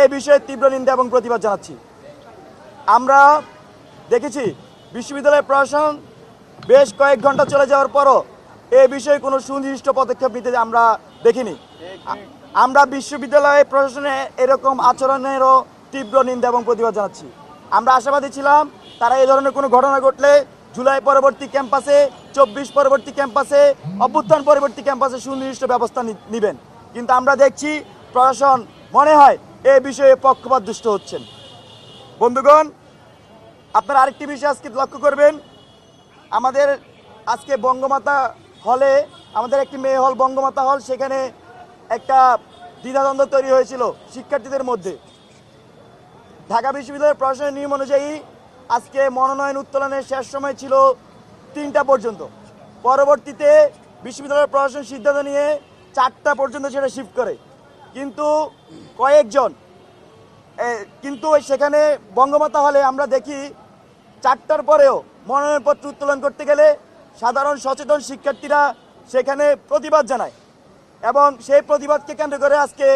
এই বিষয়ে তীব্র নিন্দা এবং প্রতিবাদ জানাচ্ছি। আমরা দেখেছি, বিশ্ববিদ্যালয়ের প্রশাসন বেশ কয়েক ঘণ্টা চলে যাওয়ার পরও এ বিষয়ে কোনো সুনির্দিষ্ট পদক্ষেপ নিতে আমরা দেখিনি। আমরা বিশ্ববিদ্যালয় প্রশাসনে এরকম আচরণেরও তীব্র নিন্দা এবং প্রতিবাদ জানাচ্ছি। আমরা আশাবাদী ছিলাম, তারা এই ধরনের কোনো ঘটনা ঘটলে জুলাই পরবর্তী ক্যাম্পাসে, চব্বিশ পরবর্তী ক্যাম্পাসে, অভ্যুত্থান পরবর্তী ক্যাম্পাসে সুনির্দিষ্ট ব্যবস্থা নিবেন। কিন্তু আমরা দেখছি প্রশাসন মনে হয় এ বিষয়ে পক্ষপাত দুষ্ট হচ্ছেন। বন্ধুগণ, আপনারা আরেকটি বিষয় আজকে লক্ষ্য করবেন। আমাদের আজকে বঙ্গমাতা হলে, আমাদের একটি মেয়ে হল বঙ্গমাতা হল, সেখানে একটা দ্বিধাদ্বন্দ্ব তৈরি হয়েছিল শিক্ষার্থীদের মধ্যে। ঢাকা বিশ্ববিদ্যালয়ের প্রশাসনের নিয়ম অনুযায়ী আজকে মনোনয়ন উত্তোলনের শেষ সময় ছিল তিনটা পর্যন্ত। পরবর্তীতে বিশ্ববিদ্যালয়ের প্রশাসন সিদ্ধান্ত নিয়ে চারটা পর্যন্ত সেটা শিফট করে। কিন্তু কয়েকজন কিন্তু সেখানে বঙ্গমাতা হলে আমরা দেখি চারটার পরেও মনোনয়নপত্র উত্তোলন করতে গেলে সাধারণ সচেতন শিক্ষার্থীরা সেখানে প্রতিবাদ জানায়। এবং সেই প্রতিবাদকে কেন্দ্র করে আজকে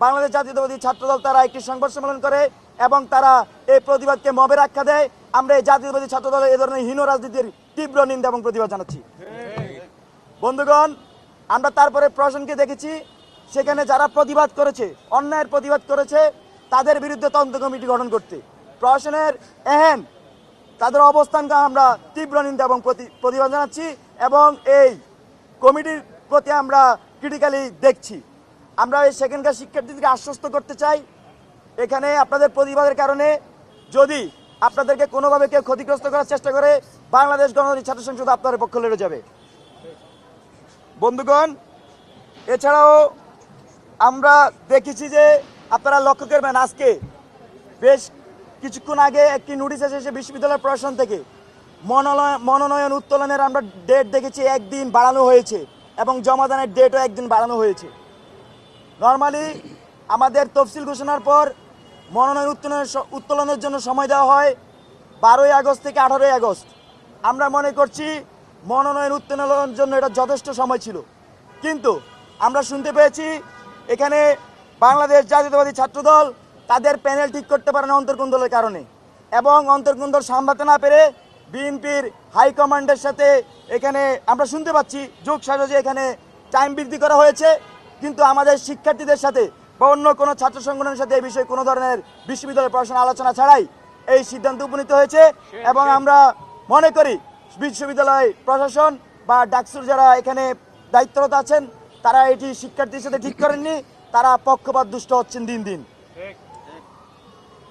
বাংলাদেশ জাতীয়তাবাদী ছাত্রদল তারা একটি সংবাদ সম্মেলন করে এবং তারা এই প্রতিবাদকে মবের আখ্যা দেয়। আমরা এই জাতীয়তাবাদী ছাত্রদলের এ ধরনের হীন রাজনীতির তীব্র নিন্দা এবং প্রতিবাদ জানাচ্ছি। বন্ধুগণ, আমরা তারপরে প্রশাসনকে দেখেছি সেখানে যারা প্রতিবাদ করেছে, অন্যায়ের প্রতিবাদ করেছে, তাদের বিরুদ্ধে তদন্ত কমিটি গঠন করতে। প্রশাসনের এহেন তাদের অবস্থানকে আমরা তীব্র নিন্দা এবং প্রতি- প্রতিবাদ জানাচ্ছি এবং এই কমিটির প্রতি আমরা ক্রিটিক্যালি দেখছি। আমরা এই সেখানকার শিক্ষার্থীদেরকে আশ্বস্ত করতে চাই। এখানে আপনাদের প্রতিবাদের কারণে যদি আপনাদেরকে কোনোভাবে কেউ ক্ষতিগ্রস্ত করার চেষ্টা করে, বাংলাদেশ গণতান্ত্রিক ছাত্র সংসদ আপনাদের পক্ষ লড়ে যাবে। বন্ধুগণ, এছাড়াও আমরা দেখেছি যে আপনারা লক্ষ্য করবেন আজকে বেশ কিছুক্ষণ আগে একটি নোটিশ এসেছে বিশ্ববিদ্যালয় প্রশাসন থেকে মনোনয়ন উত্তোলনের আমরা ডেট দেখেছি, একদিন বাড়ানো হয়েছে এবং জমাদানের ডেটও একদিন বাড়ানো হয়েছে। নর্মালি আমাদের তফসিল ঘোষণার পর মনোনয়ন উত্তোলনের উত্তোলনের জন্য সময় দেওয়া হয় বারোই আগস্ট থেকে আঠারোই আগস্ট। আমরা মনে করছি মনোনয়ন উত্তোলনের জন্য এটা যথেষ্ট সময় ছিল। কিন্তু আমরা শুনতে পেয়েছি এখানে বাংলাদেশ জাতীয়তাবাদী ছাত্রদল তাদের প্যানেল ঠিক করতে পারে না অন্তর্কুন্দলের কারণে। এবং অন্তর্কুন্দল সামলাতে না পেরে বিএনপির হাইকমান্ডের সাথে এখানে আমরা শুনতে পাচ্ছি যোগ সাজে এখানে টাইম বৃদ্ধি করা হয়েছে। কিন্তু আমাদের শিক্ষার্থীদের সাথে বা অন্য কোনো ছাত্র সংগঠনের সাথে এই বিষয়ে কোনো ধরনের বিশ্ববিদ্যালয় প্রশাসন আলোচনা ছাড়াই এই সিদ্ধান্ত উপনীত হয়েছে। এবং আমরা মনে করি বিশ্ববিদ্যালয় প্রশাসন বা ডাকসুর যারা এখানে দায়িত্বরত আছেন তারা এটি শিক্ষার্থীর সাথে ঠিক করেননি, তারা পক্ষপাত দুষ্ট হচ্ছেন দিন দিন।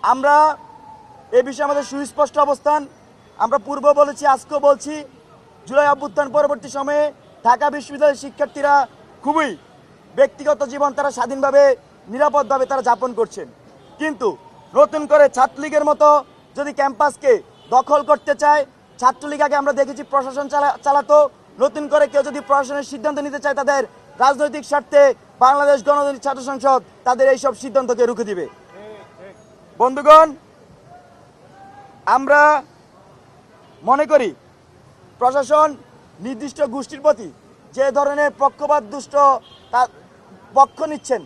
আমরা এ বিষয়ে আমাদের সুস্পষ্ট অবস্থান। আমরা পূর্ব বলেছি, আজকেও বলছি, জুলাই অভ্যুত্থান পরবর্তী সময়ে ঢাকা বিশ্ববিদ্যালয়ের শিক্ষার্থীরা খুবই ব্যক্তিগত জীবন তারা স্বাধীনভাবে, নিরাপদভাবে তারা যাপন করছেন। কিন্তু নতুন করে ছাত্রলীগের মতো যদি ক্যাম্পাসকে দখল করতে চায়, ছাত্রলীগ আগে আমরা দেখেছি প্রশাসন চালা, চালাতো, নতুন করে কেউ যদি প্রশাসনের সিদ্ধান্ত নিতে চায় তাদের রাজনৈতিক স্বার্থে বাংলাদেশ গণতান্ত্রিক ছাত্র সংসদ তাদের এইসব সিদ্ধান্তকে রুখে দিবে। বন্ধুগণ, আমরা মনে করি প্রশাসন নির্দিষ্ট গোষ্ঠীর প্রতি যে ধরনের পক্ষপাত দুষ্ট তা- পক্ষ নিচ্ছেন,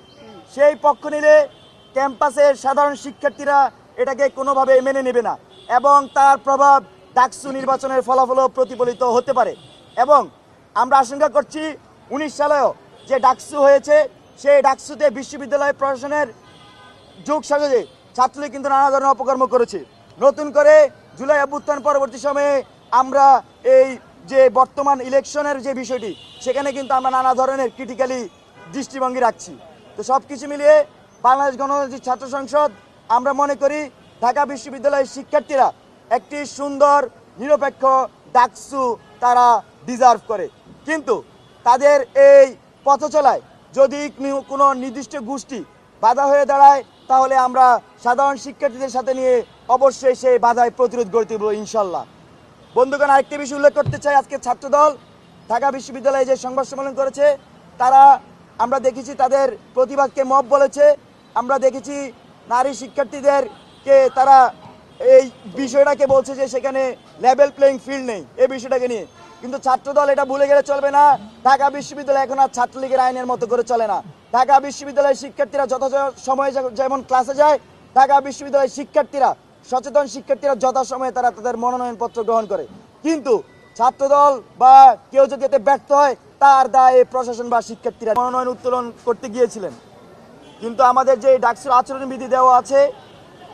সেই পক্ষ নিলে ক্যাম্পাসের সাধারণ শিক্ষার্থীরা এটাকে কোনোভাবে মেনে নেবে না এবং তার প্রভাব ডাকসু নির্বাচনের ফলাফলও প্রতিফলিত হতে পারে। এবং আমরা আশঙ্কা করছি উনিশ সালেও যে ডাকসু হয়েছে, সেই ডাকসুতে বিশ্ববিদ্যালয় প্রশাসনের যুগ সাজে ছাত্রলীগ কিন্তু নানা ধরনের অপকর্ম করেছে। নতুন করে জুলাই অভ্যুত্থান পরবর্তী সময়ে আমরা এই যে বর্তমান ইলেকশনের যে বিষয়টি, সেখানে কিন্তু আমরা নানা ধরনের ক্রিটিক্যালি দৃষ্টিভঙ্গি রাখছি। তো সব কিছু মিলিয়ে বাংলাদেশ গণতান্ত্রিক ছাত্র সংসদ, আমরা মনে করি ঢাকা বিশ্ববিদ্যালয়ের শিক্ষার্থীরা একটি সুন্দর, নিরপেক্ষ ডাকসু তারা ডিজার্ভ করে। কিন্তু তাদের এই পথ চলায় যদি কোনো- নির্দিষ্ট গোষ্ঠী বাধা হয়ে দাঁড়ায়, তাহলে আমরা সাধারণ শিক্ষার্থীদের সাথে নিয়ে অবশ্যই সেই বাধায় প্রতিরোধ গড়ে তুলব ইনশাল্লাহ। বন্ধুগণ, আরেকটি বিষয় উল্লেখ করতে চাই, আজকে ছাত্রদল ঢাকা বিশ্ববিদ্যালয়ে যে সংবাদ সম্মেলন করেছে, তারা আমরা দেখেছি তাদের প্রতিবাদকে মব বলেছে। আমরা দেখেছি নারী শিক্ষার্থীদেরকে তারা এই বিষয়টাকে বলছে যে সেখানে লেভেল প্লেইং ফিল্ড নেই। এই বিষয়টাকে নিয়ে কিন্তু ছাত্রদল এটা ভুলে গেলে চলবে না। ঢাকা বিশ্ববিদ্যালয় এখন আর ছাত্রলীগের আইনের মতো করে চলে না। ঢাকা বিশ্ববিদ্যালয়ের শিক্ষার্থীরা যত সময় যেমন ক্লাসে যায়, ঢাকা বিশ্ববিদ্যালয়ের শিক্ষার্থীরা, সচেতন শিক্ষার্থীরা যথাসময়ে তারা তাদের মনোনয়নপত্র গ্রহণ করে। কিন্তু ছাত্রদল বা কেউ যদি এতে ব্যর্থ হয়, তার দায়ে প্রশাসন বা শিক্ষার্থীরা মনোনয়ন উত্তোলন করতে গিয়েছিলেন। কিন্তু আমাদের যে ডাকসুর আচরণ বিধি দেওয়া আছে,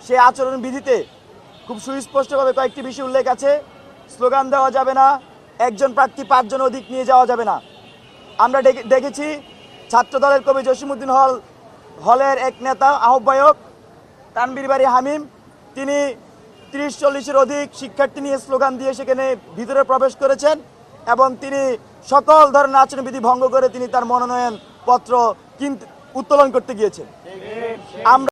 সেই আচরণ বিধিতে খুব সুস্পষ্টভাবে কয়েকটি বিষয় উল্লেখ আছে। স্লোগান দেওয়া যাবে না একজন প্রার্থী পাঁচজন অধিক নিয়ে যাওয়া যাবে না। আমরা দেখে- দেখেছি ছাত্রদলের কবি জসিমুদ্দিন হল হলের এক নেতা, আহ্বায়ক তানবীর বাড়ি হামিম। তিনি তিরিশ চল্লিশের অধিক শিক্ষার্থী নিয়ে স্লোগান দিয়ে সেখানে ভিতরে প্রবেশ করেছেন এবং তিনি সকল ধরনের আচরণবিধি ভঙ্গ করে তিনি তার মনোনয়ন পত্র উত্তোলন করতে গিয়েছেন। আমরা